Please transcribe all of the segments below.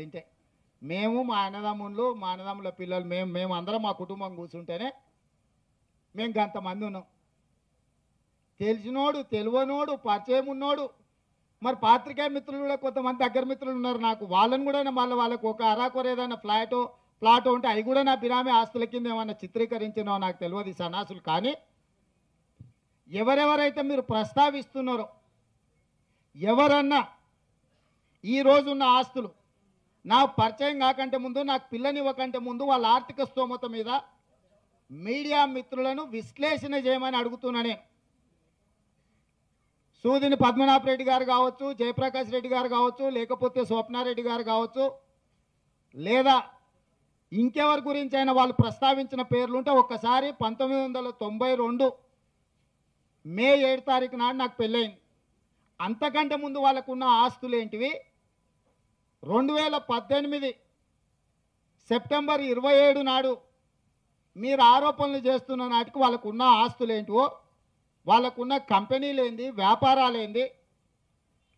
తింటే. మేము మా అన్నదమ్ముళ్ళు మా అన్నదమ్ముల పిల్లలు మేము మేము అందరం మా కుటుంబం కూర్చుంటేనే మేము గంతమంది ఉన్నాం. తెలిసినోడు తెలివనోడు పరిచయం ఉన్నోడు. మరి పాత్రికే మిత్రులు కూడా కొంతమంది దగ్గర మిత్రులు ఉన్నారు నాకు. వాళ్ళని కూడా మళ్ళీ వాళ్ళకు ఒక అరాకొర ఏదైనా ఫ్లాటో ప్లాటో ఉంటే అవి కూడా నా బిరామీ ఆస్తుల కింద ఏమైనా చిత్రీకరించినో నాకు తెలియదు సన్నాసులు. కానీ ఎవరెవరైతే మీరు ప్రస్తావిస్తున్నారో ఎవరన్నా ఈ రోజున్న ఆస్తులు నాకు పరిచయం కాకంటే ముందు నాకు పిల్లనివ్వకంటే ముందు వాళ్ళ ఆర్థిక స్తోమత మీద మీడియా మిత్రులను విశ్లేషణ చేయమని అడుగుతున్నా నేను. సూదిని పద్మనాభ రెడ్డి గారు కావచ్చు జయప్రకాష్ రెడ్డి గారు కావచ్చు లేకపోతే స్వప్నారెడ్డి గారు కావచ్చు లేదా ఇంకెవరి గురించి అయినా వాళ్ళు ప్రస్తావించిన పేర్లుంటే ఒక్కసారి పంతొమ్మిది వందల తొంభై రెండు మే ఏడు తారీఖు నాడు నాకు పెళ్ళయింది. అంతకంటే ముందు వాళ్ళకున్న ఆస్తులు ఏంటివి? రెండు వేల పద్దెనిమిది సెప్టెంబర్ ఇరవై ఏడు నాడు మీరు ఆరోపణలు చేస్తున్న నాటికి వాళ్ళకున్న ఆస్తులు ఏంటివో వాళ్ళకున్న కంపెనీలేంది వ్యాపారాలేంది వ్యాపారాలు ఏంది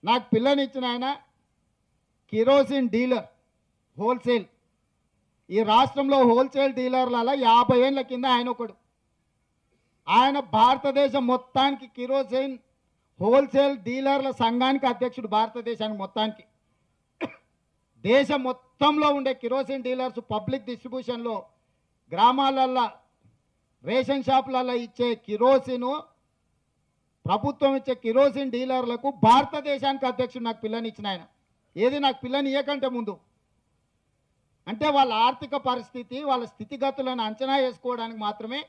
నాకు పిల్లనిచ్చిన ఆయన కిరోసిన్ డీలర్ హోల్సేల్. ఈ రాష్ట్రంలో హోల్సేల్ డీలర్ల యాభై ఏళ్ళ కింద ఆయన ఒకడు. ఆయన భారతదేశం మొత్తానికి కిరోసిన్ హోల్సేల్ డీలర్ల సంఘానికి అధ్యక్షుడు భారతదేశానికి మొత్తానికి. దేశం మొత్తంలో ఉండే కిరోసిన్ డీలర్స్ పబ్లిక్ డిస్ట్రిబ్యూషన్లో గ్రామాలల్లో రేషన్ షాపులలో ఇచ్చే కిరోసిను ప్రభుత్వం ఇచ్చే కిరోసిన్ డీలర్లకు భారతదేశానికి అధ్యక్షుడు నాకు పిల్లని ఇచ్చిన ఆయన. ఏది నాకు పిల్లని ఇవ్వకంటే ముందు? అంటే వాళ్ళ ఆర్థిక పరిస్థితి వాళ్ళ స్థితిగతులను అంచనా వేసుకోవడానికి మాత్రమే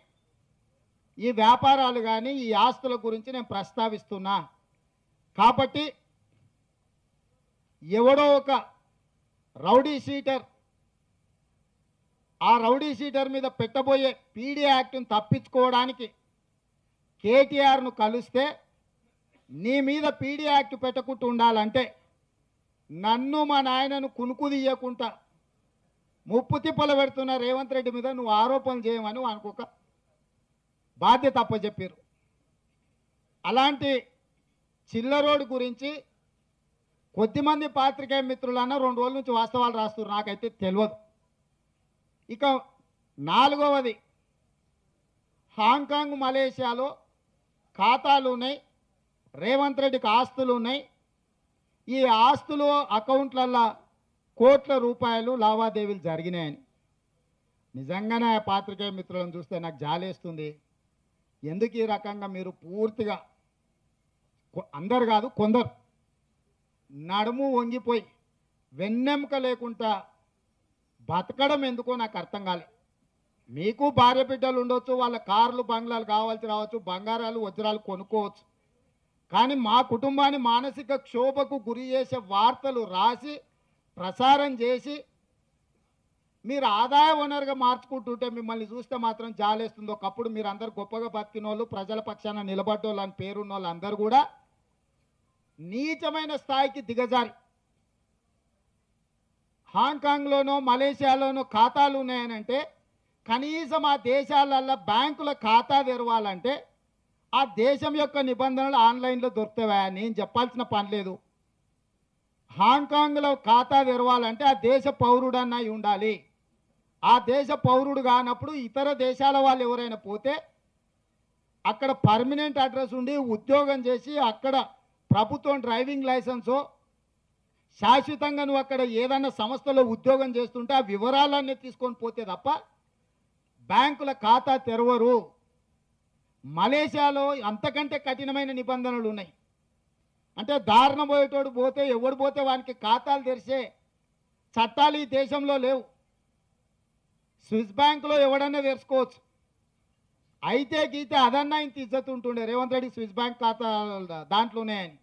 ఈ వ్యాపారాలు కానీ ఈ ఆస్తుల గురించి నేను ప్రస్తావిస్తున్నా. కాబట్టి ఎవడో ఒక రౌడీ సీటర్ ఆ రౌడీ సీటర్ మీద పెట్టబోయే పీడీ యాక్ట్ను తప్పించుకోవడానికి కేటీఆర్ను కలిస్తే నీ మీద పీడీ యాక్ట్ పెట్టకుండా ఉండాలంటే నన్ను మా నాయనను కునుకు తీయకుండా ముప్పు తిప్పలు పెడుతున్న రేవంత్ రెడ్డి మీద నువ్వు ఆరోపణలు చేయమని అనుకోక బాధ్యత అప్పచెప్పారు అలాంటి చిల్లరోడ్ గురించి కొద్దిమంది పాత్రికేయ మిత్రులన్నా రెండు రోజుల నుంచి వాస్తవాలు రాస్తున్నారు. నాకైతే తెలియదు ఇక నాలుగవది హాంకాంగ్ మలేషియాలో ఖాతాలు ఉన్నాయి రేవంత్ రెడ్డికి ఆస్తులు ఉన్నాయి. ఈ ఆస్తులు అకౌంట్లల్లో కోట్ల రూపాయలు లావాదేవీలు జరిగినాయని. నిజంగానే ఆ పాత్రికేయ మిత్రులను చూస్తే నాకు జాలేస్తుంది. ఎందుకు ఈ రకంగా మీరు పూర్తిగా కొ- అందరు కాదు కొందరు నడుము వంగిపోయి వెన్నెముక లేకుండా బతకడం ఎందుకో నాకు అర్థం కాలే. మీకు భార్య బిడ్డలు ఉండొచ్చు వాళ్ళ కార్లు బంగ్లాలు కావాల్సి రావచ్చు బంగారాలు వజ్రాలు కొనుక్కోవచ్చు. కానీ మా కుటుంబాన్ని మానసిక క్షోభకు గురి చేసే వార్తలు రాసి ప్రసారం చేసి మీరు ఆదాయ వనరుగా మార్చుకుంటుంటే మిమ్మల్ని చూస్తే మాత్రం జాలేస్తుంది. ఒకప్పుడు మీరు అందరు గొప్పగా బతికిన వాళ్ళు ప్రజల పక్షాన నిలబడ్డోళ్ళు అని పేరున్న వాళ్ళు అందరూ కూడా నీచమైన స్థాయికి దిగజారి. హాంకాంగ్లోనో మలేషియాలోనో ఖాతాలు ఉన్నాయనంటే కనీసం ఆ దేశాలల్లో బ్యాంకుల ఖాతా తెరవాలంటే ఆ దేశం యొక్క నిబంధనలు ఆన్లైన్లో దొరుకుతావా నేను చెప్పాల్సిన పని లేదు. హాంకాంగ్లో ఖాతా తెరవాలంటే ఆ దేశ పౌరుడన్నా అయి ఉండాలి ఆ దేశ పౌరుడు కానప్పుడు ఇతర దేశాల వాళ్ళు ఎవరైనా పోతే అక్కడ పర్మనెంట్ అడ్రస్ ఉండి ఉద్యోగం చేసి అక్కడ ప్రభుత్వం డ్రైవింగ్ లైసెన్సో శాశ్వతంగా నువ్వు అక్కడ ఏదైనా సంస్థలో ఉద్యోగం చేస్తుంటే ఆ వివరాలన్నీ తీసుకొని పోతే తప్ప బ్యాంకుల ఖాతా తెరవరు. మలేషియాలో అంతకంటే కఠినమైన నిబంధనలు ఉన్నాయి. అంటే దారుణ పోయేటోడు పోతే ఎవడు పోతే వానికి ఖాతాలు తెరిచే చట్టాలు ఈ దేశంలో లేవు. స్విస్ బ్యాంక్లో ఎవడన్నా తెరుచుకోవచ్చు అయితే గీతే అదన్నా ఇంత ఇజ్జత్ ఉంటుండే. రేవంత్ రెడ్డి స్విస్ బ్యాంక్ ఖాతా దాంట్లోనే అని.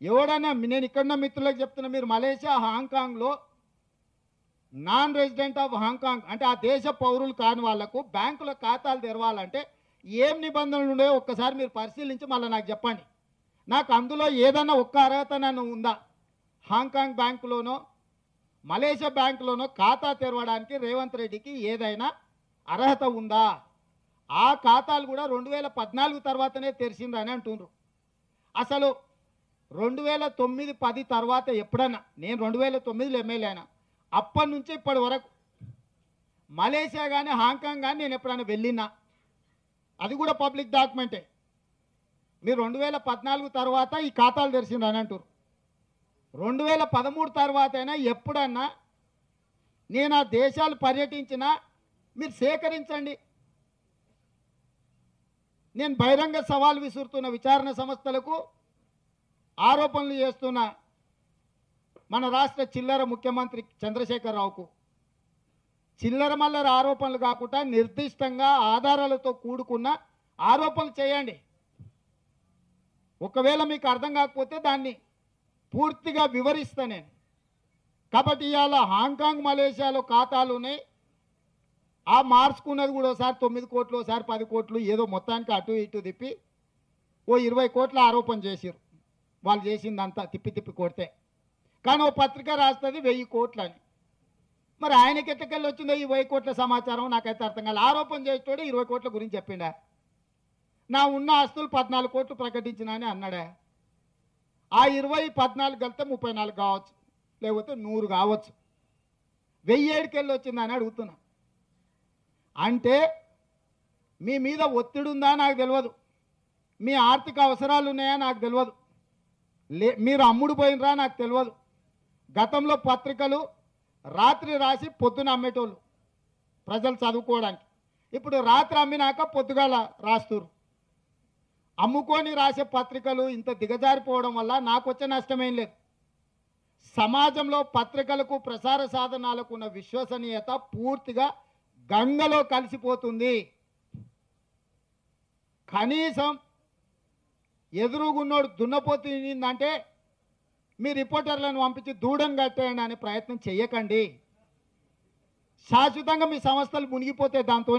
ఎవడన్నా నేను ఇక్కడున్న మిత్రులకు చెప్తున్నా మీరు Malaysia హాంకాంగ్లో non resident of Hong Kong అంటే ఆ దేశ పౌరులు కాని వాళ్ళకు బ్యాంకుల ఖాతాలు తెరవాలంటే ఏం నిబంధనలు ఉన్నాయో ఒక్కసారి మీరు పరిశీలించి మళ్ళీ నాకు చెప్పండి. నాకు అందులో ఏదైనా ఒక్క అర్హత నన్ను ఉందా? హాంకాంగ్ బ్యాంకులోనో మలేషియా బ్యాంకులోనో ఖాతా తెరవడానికి రేవంత్ రెడ్డికి ఏదైనా అర్హత ఉందా? ఆ ఖాతాలు కూడా రెండు వేల పద్నాలుగు తర్వాతనే తెరిచిందని అంటుండ్రు. అసలు రెండు వేల తొమ్మిది పది తర్వాత ఎప్పుడన్నా నేను రెండు వేల తొమ్మిదిలో ఎమ్మెల్యే అయినా అప్పటి నుంచి ఇప్పటి వరకు మలేషియా కానీ హాంకాంగ్ కానీ నేను ఎప్పుడైనా వెళ్ళినా అది కూడా పబ్లిక్ డాక్యుమెంటే. మీరు రెండు వేల పద్నాలుగు తర్వాత ఈ ఖాతాలు తెరిచిందని అంటారు రెండు వేల పదమూడు తర్వాత అయినా ఎప్పుడన్నా నేను ఆ దేశాలు పర్యటించినా మీరు సేకరించండి. నేను బహిరంగ సవాల్ విసురుతున్న విచారణ సంస్థలకు ఆరోపణలు చేస్తున్న మన రాష్ట్ర చిల్లర ముఖ్యమంత్రి చంద్రశేఖరరావుకు చిల్లర మల్లర ఆరోపణలు కాకుండా నిర్దిష్టంగా ఆధారాలతో కూడుకున్న ఆరోపణలు చేయండి. ఒకవేళ మీకు అర్థం కాకపోతే దాన్ని పూర్తిగా వివరిస్తా నేను. కాబట్టి ఇవాళ హాంకాంగ్ మలేషియాలో ఖాతాలు ఉన్నాయి. ఆ మార్చుకున్నది కూడా ఒకసారి తొమ్మిది కోట్లు ఒకసారి పది కోట్లు ఏదో మొత్తానికి అటు ఇటు తిప్పి ఓ ఇరవై కోట్ల ఆరోపణ చేసిరు వాళ్ళు చేసిందంతా తిప్పి తిప్పి కొడితే. కానీ ఓ పత్రిక రాస్తుంది వెయ్యి కోట్లు అని. మరి ఆయనకి ఎట్టకెళ్ళి వచ్చిందో ఈ వెయ్యి కోట్ల సమాచారం నాకైతే అర్థం కాలేదు ఆరోపణ చేసేటోడు ఇరవై కోట్ల గురించి చెప్పిండా? నా ఉన్న ఆస్తులు పద్నాలుగు కోట్లు ప్రకటించిన అని అన్నాడా? ఆ ఇరవై పద్నాలుగు కలిపితే ముప్పై నాలుగు కావచ్చు లేకపోతే నూరు కావచ్చు. వెయ్యి ఏడుకెళ్ళి వచ్చిందని అడుగుతున్నా. అంటే మీ మీద ఒత్తిడి ఉందా నాకు తెలియదు మీ ఆర్థిక అవసరాలు ఉన్నాయా నాకు తెలియదు లే మీరు అమ్ముడు పోయినరా నాకు తెలియదు గతంలో పత్రికలు రాత్రి రాసి పొద్దున అమ్మేటోళ్ళు ప్రజలు చదువుకోవడానికి. ఇప్పుడు రాత్రి అమ్మినాక పొద్దుగాల రాస్తురు అమ్ముకొని రాసే పత్రికలు ఇంత దిగజారిపోవడం వల్ల నాకు వచ్చే నష్టమేం లేదు. సమాజంలో పత్రికలకు ప్రసార సాధనాలకు ఉన్న విశ్వసనీయత పూర్తిగా గంగలో కలిసిపోతుంది. కనీసం ఎదురుగున్నోడు దున్నపోతుందంటే మీ రిపోర్టర్లను పంపించి దూడం కట్టేయండి అనే ప్రయత్నం చేయకండి శాశ్వతంగా మీ సంస్థలు మునిగిపోతే దాంతో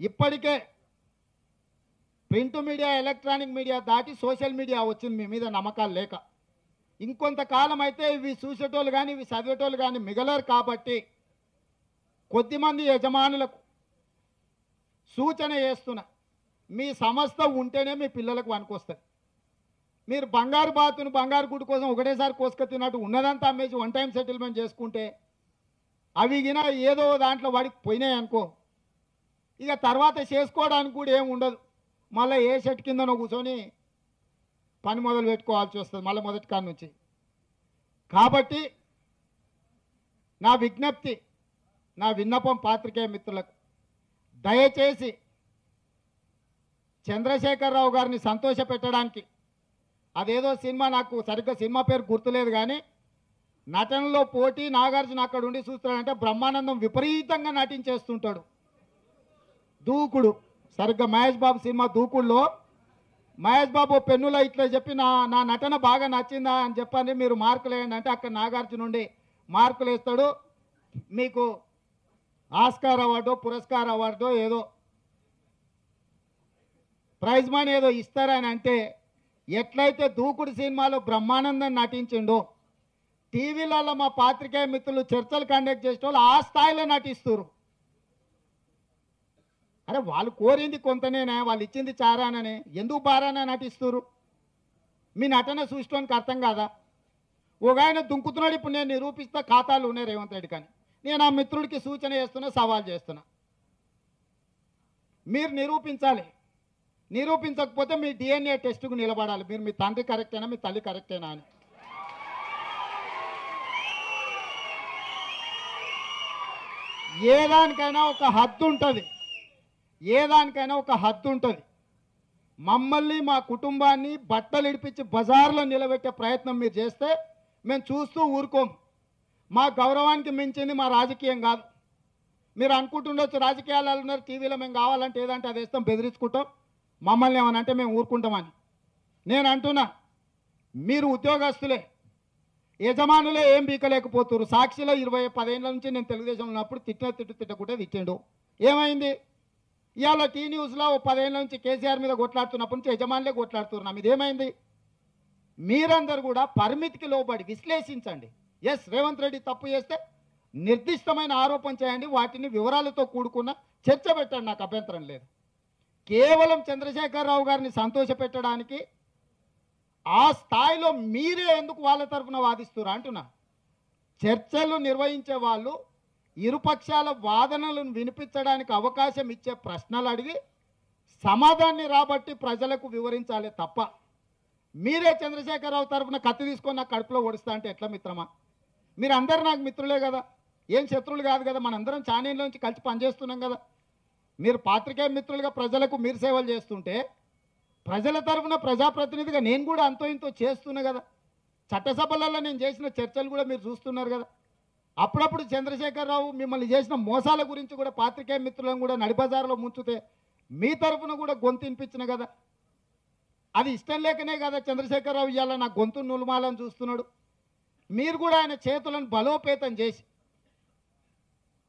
ఇప్పటికే ప్రింట్ మీడియా ఎలక్ట్రానిక్ మీడియా దాటి సోషల్ మీడియా వచ్చింది మీ మీద నమ్మకాలు లేక. ఇంకొంతకాలం అయితే ఇవి చూసేటోళ్ళు కానీ ఇవి చదివేటోళ్ళు కానీ మిగలరు కాబట్టి కొద్దిమంది యజమానులకు సూచన చేస్తున్నా. మీ సంస్థ ఉంటేనే మీ పిల్లలకు వనుకొస్తుంది మీరు బంగారు బాతును బంగారు గుడి కోసం ఒకటేసారి కోసుక తిన్నట్టు ఉన్నదంతా అమ్మేసి వన్ టైం సెటిల్మెంట్ చేసుకుంటే అవి గిన ఏదో దాంట్లో వాడికి పోయినాయి అనుకో ఇక తర్వాత చేసుకోవడానికి కూడా ఏం ఉండదు. మళ్ళీ ఏ సెట్ కిందనో కూర్చొని పని మొదలు పెట్టుకోవాల్సి వస్తుంది మళ్ళీ మొదటి కాడ నుంచి. కాబట్టి నా విజ్ఞప్తి నా విన్నపం పాత్రికేయ మిత్రులకు. దయచేసి చంద్రశేఖరరావు గారిని సంతోషపెట్టడానికి అదేదో సినిమా నాకు సరిగ్గా సినిమా పేరు గుర్తులేదు కానీ నటనలో పోటీ నాగార్జున అక్కడ ఉండి చూస్తున్నాడంటే బ్రహ్మానందం విపరీతంగా నటించేస్తుంటాడు. దూకుడు. సరిగ్గా మహేష్ బాబు సినిమా దూకుడులో మహేష్ బాబు పెన్నులో ఇట్లా చెప్పి నా నా నటన బాగా నచ్చిందా అని చెప్పండి. మీరు మార్కులు వేయండి అంటే అక్కడ నాగార్జున ఉండి మార్కులు వేస్తాడు. మీకు ఆస్కార్ అవార్డు పురస్కార్ అవార్డు ఏదో ప్రైజ్ మనీ ఏదో ఇస్తారని అంటే ఎట్లయితే దూకుడు సినిమాలో బ్రహ్మానందం నటించిండో టీవీలలో మా పాత్రికేయ మిత్రులు చర్చలు కండక్ట్ చేసిన వాళ్ళు ఆ స్థాయిలో నటిస్తారు అరే వాళ్ళు కోరింది కొంతనేనా? వాళ్ళు ఇచ్చింది చారాననే. ఎందుకు బారానా నటిస్తున్నారు మీ నటన చూసుకోనికి అర్థం కాదా? ఒక ఆయన దుంకుతున్నాడు ఇప్పుడు నేను నిరూపిస్తా ఖాతాలు ఉన్నాయి రేవంత్ రెడ్డి కానీ. నేను ఆ మిత్రుడికి సూచన చేస్తున్నా సవాల్ చేస్తున్నా. మీరు నిరూపించాలి. నిరూపించకపోతే మీ డిఎన్ఏ టెస్ట్కు నిలబడాలి. మీరు మీ తండ్రి కరెక్టేనా మీ తల్లి కరెక్టేనా అని. ఏ దానికైనా ఒక హద్దు ఉంటుంది. ఏ దానికైనా ఒక హద్దు ఉంటుంది. మమ్మల్ని మా కుటుంబాన్ని బట్టలు ఇడిపించి బజార్లో నిలబెట్టే ప్రయత్నం మీరు చేస్తే మేము చూస్తూ ఊరుకోము మా గౌరవానికి మించింది మా రాజకీయం కాదు. మీరు అనుకుంటుండొచ్చు రాజకీయాలు ఉన్నారు టీవీలో మేము కావాలంటే ఏదంటే అది ఇస్తాం బెదిరించుకుంటాం. మమ్మల్ని ఏమనంటే మేము ఊరుకుంటామని. నేను అంటున్నా మీరు ఉద్యోగస్తులే యజమానులే ఏం బీకలేకపోతున్నారు సాక్షిలో ఇరవై పదేళ్ళ నుంచి నేను తెలుగుదేశం ఉన్నప్పుడు తిట్టిన తిట్టు తిట్టకుంటే తిట్టిండు. ఏమైంది? ఇవాళ టీ న్యూస్లో పదేళ్ళ నుంచి కేసీఆర్ మీద కొట్లాడుతున్నప్పటి నుంచి యజమానులే కొట్లాడుతున్నారు. నా ఏమైంది? మీరందరూ కూడా పరిమితికి లోబడి విశ్లేషించండి. ఎస్ రేవంత్ రెడ్డి తప్పు చేస్తే నిర్దిష్టమైన ఆరోపణ చేయండి. వాటిని వివరాలతో కూడుకున్న చర్చ పెట్టండి. నాకు అభ్యంతరం లేదు. కేవలం చంద్రశేఖరరావు గారిని సంతోషపెట్టడానికి ఆ స్థాయిలో మీరే ఎందుకు వాళ్ళ తరఫున వాదిస్తున్నారు అంటున్నా. చర్చలు నిర్వహించే వాళ్ళు ఇరుపక్షాల వాదనలను వినిపించడానికి అవకాశం ఇచ్చే ప్రశ్నలు అడిగి సమాధాన్ని రాబట్టి ప్రజలకు వివరించాలి తప్ప మీరే చంద్రశేఖరరావు తరఫున కత్తి తీసుకొని నాకు కడుపులో ఓడిస్తా అంటే ఎట్లా మిత్రమా? మీరందరూ నాకు మిత్రులే కదా. ఏం శత్రువులు కాదు కదా. మనందరం ఛానల్లోంచి కలిసి పనిచేస్తున్నాం కదా. మీరు పాత్రికేయ మిత్రులుగా ప్రజలకు మీరు సేవలు చేస్తుంటే ప్రజల తరఫున ప్రజాప్రతినిధిగా నేను కూడా అంతో ఇంతో చేస్తున్నా కదా. చట్టసభలలో నేను చేసిన చర్చలు కూడా మీరు చూస్తున్నారు కదా. అప్పుడప్పుడు చంద్రశేఖరరావు మిమ్మల్ని చేసిన మోసాల గురించి కూడా పాత్రికేయ మిత్రులను కూడా నడిబజార్లో ముంచుతే మీ తరఫున కూడా గొంతు వినిపించిన కదా. అది ఇష్టం లేకనే కదా చంద్రశేఖరరావు ఇవాళ నా గొంతు నులుమాలని చూస్తున్నాడు. మీరు కూడా ఆయన చేతులను బలోపేతం చేసి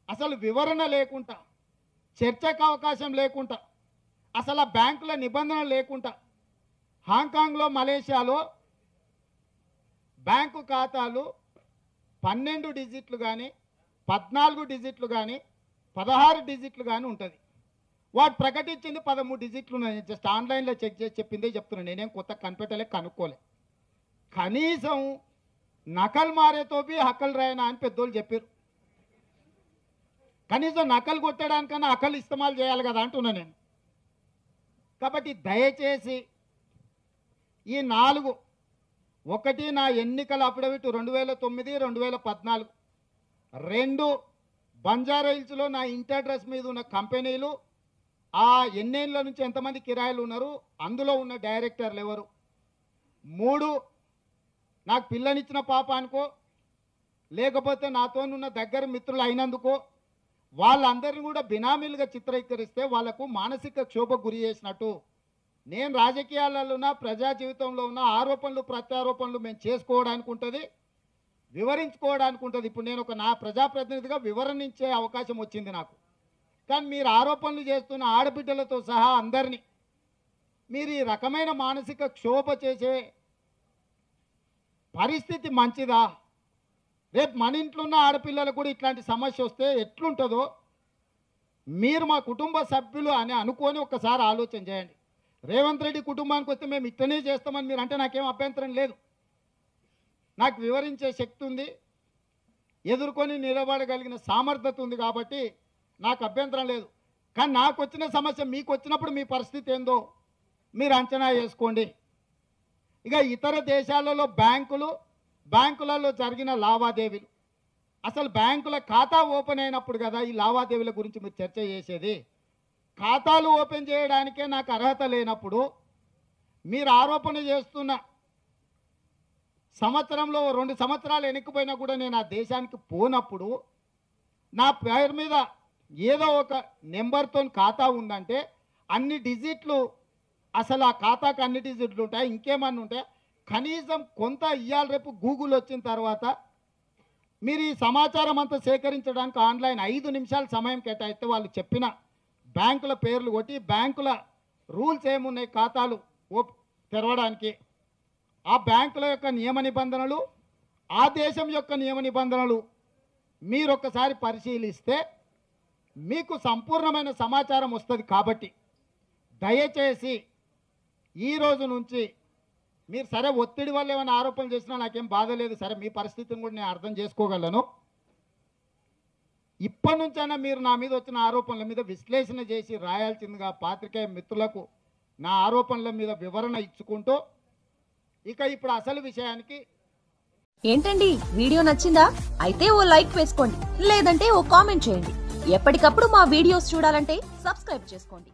అసలు వివరణ లేకుండా చర్చకు అవకాశం లేకుండా అసలు ఆ బ్యాంకుల నిబంధనలు లేకుండా హాంకాంగ్లో మలేషియాలో బ్యాంకు ఖాతాలు పన్నెండు డిజిట్లు కానీ పద్నాలుగు డిజిట్లు కానీ పదహారు డిజిట్లు కానీ ఉంటుంది. వాడు ప్రకటించింది పదమూడు డిజిట్లు ఉన్నాయి. జస్ట్ ఆన్లైన్లో చెక్ చేసి చెప్పిందే చెప్తున్నాను నేనేం కొత్త కనిపెట్టలే కనుక్కోలే. కనీసం నకల్ మారేతోపి హక్కలు రాయనా అని పెద్దోళ్ళు చెప్పారు కనీసం నకలు కొట్టడానికన్నా అకలు ఇస్తమాలు చేయాలి కదా అంటున్నా నేను. కాబట్టి దయచేసి ఈ నాలుగు ఒకటి నా ఎన్నికల అఫిడవిట్ రెండు వేల తొమ్మిది రెండు వేల పద్నాలుగు. రెండు బంజారా హిల్స్లో నా ఇంటి అడ్రస్ మీద ఉన్న కంపెనీలు ఆ ఎన్నేళ్ళ నుంచి ఎంతమంది కిరాయిలు ఉన్నారు అందులో ఉన్న డైరెక్టర్లు ఎవరు? మూడు నాకు పిల్లనిచ్చిన పాప అనుకో లేకపోతే నాతో ఉన్న దగ్గర మిత్రులు అయినందుకో వాళ్ళందరినీ కూడా బినామీలుగా చిత్రీకరిస్తే వాళ్ళకు మానసిక క్షోభ గురి చేసినట్టు. నేను రాజకీయాలలో ఉన్న ప్రజా జీవితంలో ఉన్న ఆరోపణలు ప్రత్యారోపణలు మేము చేసుకోవడానికి ఉంటుంది వివరించుకోవడానికి ఉంటుంది. ఇప్పుడు నేను ఒక నా ప్రజాప్రతినిధిగా వివరణించే అవకాశం వచ్చింది నాకు. కానీ మీరు ఆరోపణలు చేస్తున్న ఆడబిడ్డలతో సహా అందరినీ మీరు ఈ రకమైన మానసిక క్షోభ చేసే పరిస్థితి మంచిదా? రేపు మన ఇంట్లో ఉన్న ఆడపిల్లలకు కూడా ఇట్లాంటి సమస్య వస్తే ఎట్లుంటుందో మీరు మా కుటుంబ సభ్యులు అని అనుకొని ఒకసారి ఆలోచన చేయండి. రేవంత్ రెడ్డి కుటుంబానికి వస్తే మేము ఇట్లనే చేస్తామని మీరు అంటే నాకేం అభ్యంతరం లేదు. నాకు వివరించే శక్తి ఉంది. ఎదుర్కొని నిలబడగలిగిన సామర్థ్యత ఉంది కాబట్టి నాకు అభ్యంతరం లేదు. కానీ నాకు వచ్చిన సమస్య మీకు వచ్చినప్పుడు మీ పరిస్థితి ఏందో మీరు అంచనా వేసుకోండి. ఇక ఇతర దేశాలలో బ్యాంకులు బ్యాంకులలో జరిగిన లావాదేవీలు. అసలు బ్యాంకుల ఖాతా ఓపెన్ అయినప్పుడు కదా ఈ లావాదేవీల గురించి మీరు చర్చ చేసేది? ఖాతాలు ఓపెన్ చేయడానికే నాకు అర్హత లేనప్పుడు మీరు ఆరోపణ చేస్తున్న సంవత్సరంలో రెండు సంవత్సరాలు వెనక్కిపోయినా కూడా నేను ఆ దేశానికి పోనప్పుడు నా పేరు మీద ఏదో ఒక నెంబర్తో ఖాతా ఉందంటే అన్ని డిజిట్లు అసలు ఆ ఖాతాకు అన్ని డిజిట్లు ఉంటాయి ఇంకేమన్నా ఉంటాయి? కనీసం కొంత ఇవాళ రేపు గూగుల్ వచ్చిన తర్వాత మీరు ఈ సమాచారం అంతా సేకరించడానికి ఆన్లైన్ ఐదు నిమిషాలు సమయం కేటాయిస్తే వాళ్ళు చెప్పిన బ్యాంకుల పేర్లు కొట్టి బ్యాంకుల రూల్స్ ఏమున్నాయి ఖాతాలు తెరవడానికి. ఆ బ్యాంకుల యొక్క నియమ నిబంధనలు ఆ దేశం యొక్క నియమ నిబంధనలు మీరు ఒక్కసారి పరిశీలిస్తే మీకు సంపూర్ణమైన సమాచారం వస్తుంది కాబట్టి దయచేసి ఈ రోజు నుంచి మీరు సరే ఒత్తిడి వల్ల ఏమైనా ఆరోపణలు చేసినా నాకేం బాధ లేదు సరే మీ పరిస్థితిని కూడా నేను అర్థం చేసుకోగలను. ఇప్పటి నుంచైనా మీరు నా మీద వచ్చిన ఆరోపణల మీద విశ్లేషణ చేసి రాయాల్సిందిగా పాత్రికేయ మిత్రులకు నా ఆరోపణల మీద వివరణ ఇచ్చుకుంటూ ఇక ఇప్పుడు అసలు విషయానికి ఏంటండి? వీడియో నచ్చిందా? అయితే ఓ లైక్ వేసుకోండి. లేదంటే ఓ కామెంట్ చేయండి. ఎప్పటికప్పుడు మా వీడియోస్ చూడాలంటే సబ్స్క్రైబ్ చేసుకోండి.